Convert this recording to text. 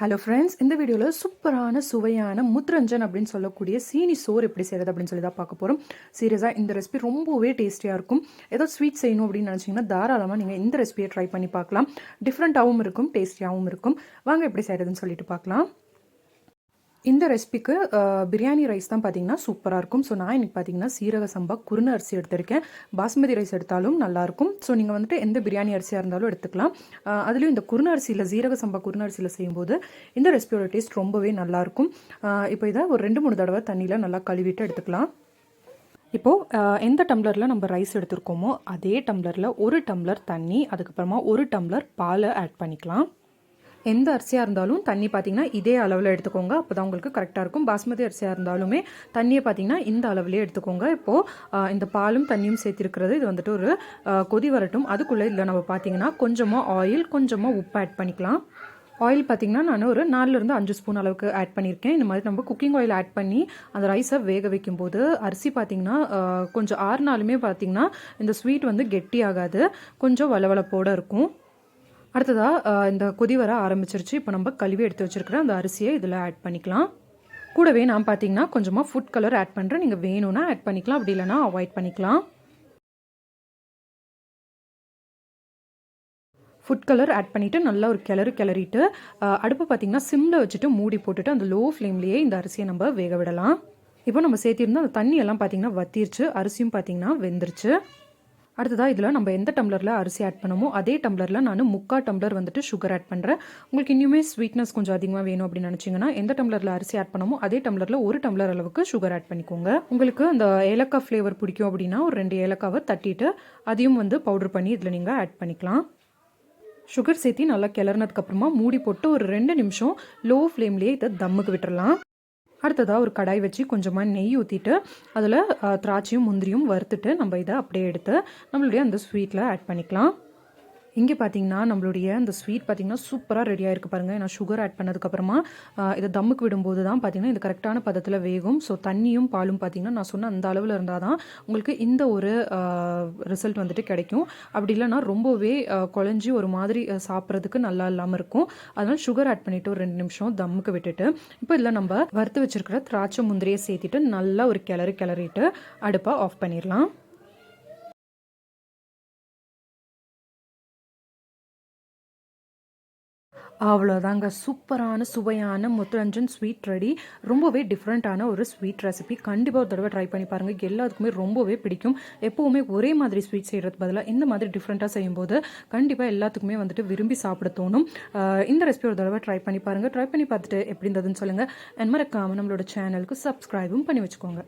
Hello friends இந்த வீடியோவில் சூப்பரான சுவையான முத்ரஞ்சன் அப்படின்னு சொல்லக்கூடிய சீனி சோறு எப்படி செய்கிறது அப்படின்னு சொல்லி தான் பார்க்க போகிறோம் சீரியஸாக இந்த ரெசிபி ரொம்பவே டேஸ்டியாக இருக்கும். ஏதோ ஸ்வீட் செய்யணும் அப்படின்னு நினச்சிங்கன்னா தாராளமாக நீங்கள் இந்த ரெசிபியை ட்ரை பண்ணி பார்க்கலாம். டிஃப்ரெண்ட்டாகவும் இருக்கும் டேஸ்டியாகவும் இருக்கும். வாங்க எப்படி செய்கிறதுன்னு சொல்லிட்டு பார்க்கலாம். இந்த ரெசிபிக்கு பிரியாணி ரைஸ் தான் பார்த்தீங்கன்னா சூப்பராக இருக்கும். ஸோ நான் இன்றைக்கி பார்த்தீங்கன்னா சீரக சம்பா குருண அரிசி எடுத்திருக்கேன். பாஸ்மதி ரைஸ் எடுத்தாலும் நல்லாயிருக்கும் ஸோ நீங்கள் வந்துட்டு எந்த பிரியாணி அரிசியாக இருந்தாலும் எடுத்துக்கலாம். அதுலேயும் இந்த குருண அரிசியில் சீரக சம்பா குருண அரிசியில் செய்யும்போது இந்த ரெசிபியோட டேஸ்ட் ரொம்பவே நல்லாயிருக்கும் இப்போ இதை ஒரு ரெண்டு மூணு தடவை தண்ணியில் நல்லா கழுவிட்டு எடுத்துக்கலாம். இப்போது எந்த டம்ளரில் நம்ம ரைஸ் எடுத்திருக்கோமோ அதே டம்ளரில் ஒரு டம்ளர் தண்ணி அதுக்கப்புறமா ஒரு டம்ளர் பாலை ஆட் பண்ணிக்கலாம். எந்த அரிசியாக இருந்தாலும் தண்ணி பார்த்தீங்கன்னா இதே அளவில் எடுத்துக்கோங்க. அப்போ தான் உங்களுக்கு கரெக்டாக இருக்கும். பாஸ்மதி அரிசியாக இருந்தாலுமே தண்ணியை பார்த்தீங்கன்னா இந்த அளவுலேயே எடுத்துக்கோங்க. இப்போது இந்த பாலும் தண்ணியும் சேர்த்திருக்கிறது. இது வந்துட்டு ஒரு கொதி வரட்டும். அதுக்குள்ளே இதில் நம்ம பார்த்தீங்கன்னா கொஞ்சமாக ஆயில் கொஞ்சமாக உப்பு ஆட் பண்ணிக்கலாம். ஆயில் பார்த்தீங்கன்னா நான் ஒரு நாலுலேருந்து அஞ்சு ஸ்பூன் அளவுக்கு ஆட் பண்ணியிருக்கேன். இந்த மாதிரி நம்ம குக்கிங் ஆயில் ஆட் பண்ணி அந்த ரைஸை வேக வைக்கும்போது அரிசி பார்த்தீங்கன்னா கொஞ்சம் ஆறுனாலுமே பார்த்தீங்கன்னா இந்த ஸ்வீட் வந்து கெட்டி ஆகாது கொஞ்சம் வளவளப்போடு இருக்கும். அடுத்ததாக இந்த கொதி வர ஆரம்பிச்சிருச்சு. இப்போ நம்ம கழுவி எடுத்து வச்சுருக்கிற அந்த அரிசியை இதில் ஆட் பண்ணிக்கலாம். கூடவே நான் பார்த்தீங்கன்னா கொஞ்சமாக ஃபுட் கலர் ஆட் பண்ணுறேன் நீங்கள் வேணும்னா ஆட் பண்ணிக்கலாம். அப்படி இல்லைனா அவாய்ட் பண்ணிக்கலாம். ஃபுட் கலர் ஆட் பண்ணிவிட்டு நல்லா ஒரு கிளறு கிளறிட்டு அடுப்பு அடுப்பை பார்த்தீங்கன்னா சிம்மில் வச்சுட்டு மூடி போட்டுட்டு அந்த லோ ஃப்ளேம்லேயே இந்த அரிசியை நம்ம வேக விடலாம். இப்போ நம்ம சேர்த்திருந்தோம் அந்த தண்ணியெல்லாம் பார்த்திங்கன்னா பார்த்தீங்கன்னா வத்திருச்சு. அரிசியும் பார்த்தீங்கன்னா வெந்துருச்சு. அடுத்ததாக இதில் நம்ம எந்த டம்ளரில் அரிசி ஆட் பண்ணமோ அதே டம்ளரில் நான் முக்கா டம்ளர் வந்துட்டு சுகர் ஆட் பண்ணுறேன் உங்களுக்கு இன்னுமே ஸ்வீட்னஸ் கொஞ்சம் அதிகமாக வேணும் அப்படின்னு நினச்சிங்கன்னா எந்த டம்ளரில் அரிசி ஆட் பண்ணமோ அதே டம்ளரில் ஒரு டம்ளர் அளவுக்கு சுகர் ஆட் பண்ணிக்கோங்க. உங்களுக்கு அந்த ஏலக்காய் ஃப்ளேவர் பிடிக்கும் அப்படின்னா ஒரு ரெண்டு ஏலக்காவை தட்டிட்டு அதையும் வந்து பவுடர் பண்ணி இதில் நீங்கள் ஆட் பண்ணிக்கலாம். சுகர் சேர்த்தி நல்லா கிளறினதுக்கப்புறமா மூடி போட்டு ஒரு ரெண்டு நிமிஷம் லோ ஃப்ளேம்லேயே இதை தம்முக்கு விட்டுறலாம். அடுத்ததாக ஒரு கடாய் வச்சு கொஞ்சமாக நெய் ஊற்றிட்டு அதில் திராட்சையும் முந்திரியும் வறுத்துட்டு நம்ம இதை அப்படியே எடுத்து நம்மளுடைய அந்த ஸ்வீட்டில் ஆட் பண்ணிக்கலாம். இங்கே பார்த்தீங்கன்னா நம்மளுடைய இந்த ஸ்வீட் பார்த்தீங்கன்னா சூப்பராக ரெடி ஆகிருக்கு பாருங்கள் நான் சுகர் ஆட் பண்ணதுக்கப்புறமா இதை தம்முக்கு விடும்போது தான் பார்த்தீங்கன்னா இது கரெக்டான பதத்தில் வேகும். ஸோ தண்ணியும் பாலும் பார்த்தீங்கன்னா நான் சொன்ன அந்த அளவில் இருந்தால் தான் உங்களுக்கு இந்த ஒரு ரிசல்ட் வந்துட்டு கிடைக்கும். அப்படி இல்லைன்னா ரொம்பவே குழஞ்சி ஒரு மாதிரி சாப்பிட்றதுக்கு நல்லா இல்லாமல் இருக்கும். அதனால் சுகர் ஆட் பண்ணிவிட்டு ஒரு ரெண்டு நிமிஷம் தம்முக்கு விட்டுட்டு இப்போ இதில் நம்ம வறுத்து வச்சுருக்கிற திராட்சை முந்திரியை சேர்த்திட்டு நல்லா ஒரு கிளறு கிளறிட்டு அடுப்பை ஆஃப் பண்ணிடலாம். அவ்வளோதாங்க சூப்பரான சுவையான முத்துரஞ்சன் ஸ்வீட் ரெடி ரொம்பவே டிஃப்ரெண்ட்டான ஒரு ஸ்வீட் ரெசிபி கண்டிப்பாக ஒரு தடவை ட்ரை பண்ணி பாருங்கள் எல்லாத்துக்குமே ரொம்பவே பிடிக்கும். எப்போவுமே ஒரே மாதிரி ஸ்வீட் செய்கிறது பதிலாக இந்த மாதிரி டிஃப்ரெண்ட்டாக செய்யும்போது கண்டிப்பாக எல்லாத்துக்குமே வந்துட்டு விரும்பி சாப்பிட தோணும். இந்த ரெசிபி ஒரு தடவை ட்ரை பண்ணி பாருங்கள் ட்ரை பண்ணி பார்த்துட்டு எப்படி இருந்ததுன்னு சொல்லுங்கள் அண்ட் மறக்காமல் நம்மளோட சேனலுக்கு சப்ஸ்கிரைபும் பண்ணி வச்சுக்கோங்க.